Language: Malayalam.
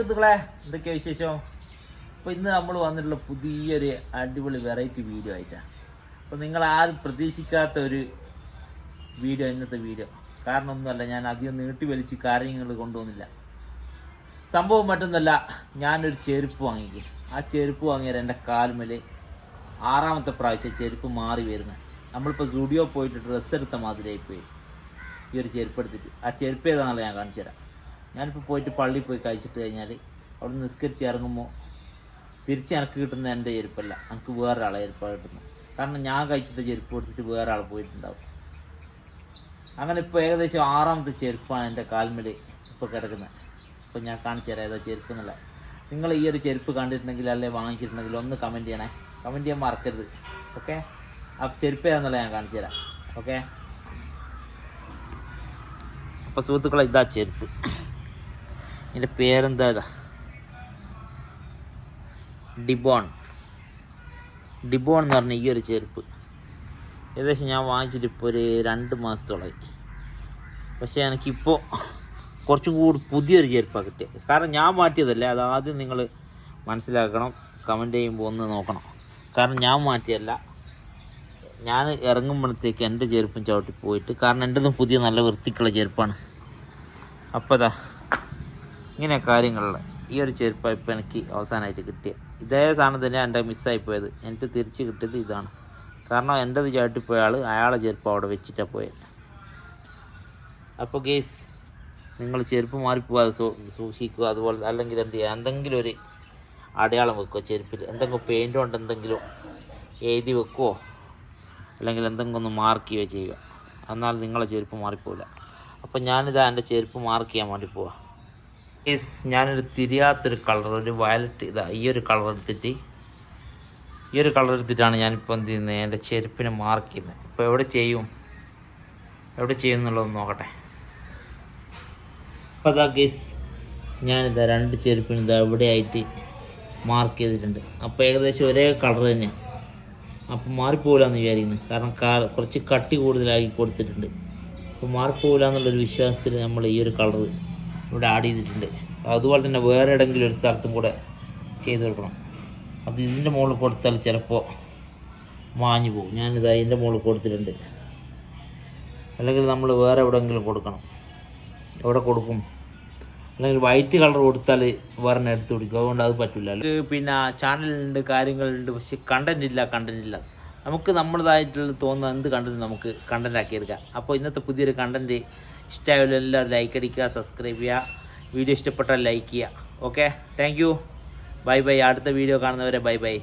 സുഹൃത്തുക്കളെ എന്തൊക്കെയാ വിശേഷം? അപ്പോൾ ഇന്ന് നമ്മൾ വന്നിട്ടുള്ള പുതിയൊരു അടിപൊളി വെറൈറ്റി വീഡിയോ ആയിട്ടാണ് അപ്പോൾ നിങ്ങൾ ആരും പ്രതീക്ഷിക്കാത്ത ഒരു വീഡിയോ ഇന്നത്തെ വീഡിയോ കാരണം ഒന്നുമല്ല ഞാൻ അധികം നീട്ടി വലിച്ച് കാര്യങ്ങൾ കൊണ്ടുവന്നില്ല സംഭവം മറ്റൊന്നല്ല ഞാനൊരു ചെരുപ്പ് വാങ്ങിക്കും. ആ ചെരുപ്പ് വാങ്ങിയാൽ എന്റെ കാൽമേൽ ആറാമത്തെ പ്രാവശ്യം ചെരുപ്പ് മാറി വരുന്നത് നമ്മളിപ്പോൾ സ്റ്റുഡിയോ പോയിട്ട് ഡ്രസ്സ് എടുത്ത മാതിരിയായി പോയി. ഈ ഒരു ചെരുപ്പ് എടുത്തിട്ട്. ആ ചെരുപ്പ് ഏതാണെന്നുള്ള ഞാൻ കാണിച്ചു തരാം ഞാനിപ്പോൾ പോയിട്ട് പള്ളിയിൽ പോയി കഴിച്ചിട്ട് കഴിഞ്ഞാൽ അവിടെ നിസ്കരിച്ച് ഇറങ്ങുമ്പോൾ തിരിച്ച് എനിക്ക് കിട്ടുന്ന എന്റെ ചെരുപ്പല്ല. എനിക്ക് വേറൊരാളെ ചെരുപ്പാണ് കിട്ടുന്നത്. കാരണം ഞാൻ കഴിച്ചിട്ട് ചെരുപ്പ് കൊടുത്തിട്ട് വേറെ ആൾ പോയിട്ടുണ്ടാവും. അങ്ങനെ ഇപ്പോൾ ഏകദേശം ആറാമത്തെ ചെരുപ്പാണ് എന്റെ കാൽമേൽ ഇപ്പോൾ കിടക്കുന്നത്. ഇപ്പോൾ ഞാൻ കാണിച്ചു തരാം ഏതോ ചെരുപ്പ് എന്നുള്ള നിങ്ങൾ ഈ ഒരു ചെരുപ്പ് കണ്ടിട്ടുണ്ടെങ്കിൽ അല്ലെ വാങ്ങിച്ചിട്ടുണ്ടെങ്കിൽ ഒന്ന് കമന്റ് ചെയ്യണേ. കമന്റ് ചെയ്യാൻ മറക്കരുത്. ഓക്കെ ആ ചെരുപ്പ് ഏതാന്നുള്ള ഞാൻ കാണിച്ചു തരാം. ഓക്കെ അപ്പോൾ സുഹൃത്തുക്കളെ ഇതാ ചെരുപ്പ്. ഇതിന്റെ പേരെന്താ ഇതാ ഡിബോൺ. ഡിബോൺ എന്ന് പറഞ്ഞ ഈ ഒരു ചെരുപ്പ്. ഏകദേശം ഞാൻ വാങ്ങിച്ചിട്ട് ഇപ്പോൾ ഒരു രണ്ട് മാസത്തോളായി. പക്ഷേ എനിക്കിപ്പോൾ കുറച്ചും കൂടി പുതിയൊരു ചെരുപ്പാണ് കിട്ടിയത്. കാരണം ഞാൻ മാറ്റിയതല്ലേ അത് ആദ്യം നിങ്ങൾ മനസ്സിലാക്കണം കമന്റ് ചെയ്യുമ്പോൾ ഒന്ന് നോക്കണം. കാരണം ഞാൻ മാറ്റിയല്ല ഞാൻ ഇറങ്ങുമ്പോഴത്തേക്ക് എന്റെ ചെരുപ്പും ചവിട്ടി പോയിട്ട് കാരണം എന്റെതും പുതിയ നല്ല വൃത്തിക്കുള്ള ചെരുപ്പാണ്. അപ്പോൾ അതാ ഇങ്ങനെ കാര്യങ്ങളിൽ ഈ ഒരു ചെരുപ്പ് ഇപ്പോൾ എനിക്ക് അവസാനമായിട്ട് കിട്ടിയത് ഇതേ സാധനം തന്നെ എന്റെ മിസ്സായി പോയത് എനിക്ക് തിരിച്ച് കിട്ടിയത് ഇതാണ്. കാരണം എന്റെത് ചാട്ടിപ്പോയ ആൾ അയാളെ ചെരുപ്പ് അവിടെ വെച്ചിട്ടാണ് പോയത് അപ്പോൾ ഗേസ് നിങ്ങൾ ചെരുപ്പ് മാറിപ്പോവാതെ സൂ സൂക്ഷിക്കുക. അതുപോലെ അല്ലെങ്കിൽ എന്ത് ചെയ്യുക എന്തെങ്കിലും ഒരു അടയാളം വെക്കുക ചെരുപ്പിൽ? എന്തെങ്കിലും പെയിന്റ് കൊണ്ട് എന്തെങ്കിലും എഴുതി വെക്കുവോ? അല്ലെങ്കിൽ എന്തെങ്കിലും ഒന്ന് മാർക്ക് ചെയ്യുകയോ ചെയ്യുക. എന്നാൽ നിങ്ങളെ ചെരുപ്പ് മാറിപ്പോവില്ല. അപ്പം ഞാനിതാ എന്റെ ചെരുപ്പ് മാർക്ക് ചെയ്യാൻ വേണ്ടി പോവാം. യെസ് ഞാനൊരു തിരിയാത്തൊരു കളർ ഒരു വയലറ്റ് ഇതാ ഈ ഒരു കളർ എടുത്തിട്ട് ഈ ഒരു കളർ എടുത്തിട്ടാണ് ഞാനിപ്പോൾ എന്ത് ചെയ്യുന്നത്? എന്റെ ചെരുപ്പിന് മാർക്ക് ചെയ്യുന്നത്. ഇപ്പോൾ എവിടെ ചെയ്യും? എവിടെ ചെയ്യും എന്നുള്ളതൊന്ന് നോക്കട്ടെ. അപ്പോൾ അതാ ഗൈസ് ഞാനിതാ രണ്ട് ചെരുപ്പിന് ഇതാ എവിടെയായിട്ട് മാർക്ക് ചെയ്തിട്ടുണ്ട്. അപ്പോൾ ഏകദേശം ഒരേ കളർ തന്നെ. അപ്പോൾ മാറിപ്പോകില്ല എന്ന് വിചാരിക്കുന്നു. കാരണം കുറച്ച് കട്ടി കൂടുതലാക്കി കൊടുത്തിട്ടുണ്ട്. അപ്പോൾ മാറിപ്പോകില്ല എന്നുള്ളൊരു വിശ്വാസത്തിൽ നമ്മൾ ഈ ഒരു കളർ ഇവിടെ ആഡ് ചെയ്തിട്ടുണ്ട്. അതുപോലെ തന്നെ വേറെ ഏതെങ്കിലും ഒരു സ്ഥലത്തും കൂടെ ചെയ്ത് കൊടുക്കണം. അത് ഇതിന്റെ മുകളിൽ കൊടുത്താൽ ചിലപ്പോൾ മാഞ്ഞു പോകും. ഞാനിത് അതിന്റെ മുകളിൽ കൊടുത്തിട്ടുണ്ട്. അല്ലെങ്കിൽ നമ്മൾ വേറെ എവിടെയെങ്കിലും കൊടുക്കണം. എവിടെ കൊടുക്കും? അല്ലെങ്കിൽ വൈറ്റ് കളർ കൊടുത്താൽ വേറെ എടുത്ത് കൊടുക്കും അതുകൊണ്ട് അത് പറ്റില്ല പിന്നെ ചാനലുണ്ട് കാര്യങ്ങളുണ്ട്. പക്ഷെ കണ്ടന്റ് ഇല്ല കണ്ടന്റ് ഇല്ല. നമുക്ക് നമ്മളതായിട്ടുള്ള തോന്നുന്ന എന്ത് കണ്ടന്റ് നമുക്ക് കണ്ടന്റ് ആക്കിയെടുക്കാം അപ്പോൾ ഇന്നത്തെ പുതിയൊരു കണ്ടന്റ് ഇഷ്ടമായാലും ലൈക്ക് അടിക്കുക സബ്സ്ക്രൈബ് ചെയ്യുക. വീഡിയോ ഇഷ്ടപ്പെട്ടാൽ ലൈക്ക് ചെയ്യുക. Okay thank you bye bye അടുത്ത വീഡിയോ കാണുന്നവരെ ബൈ ബൈ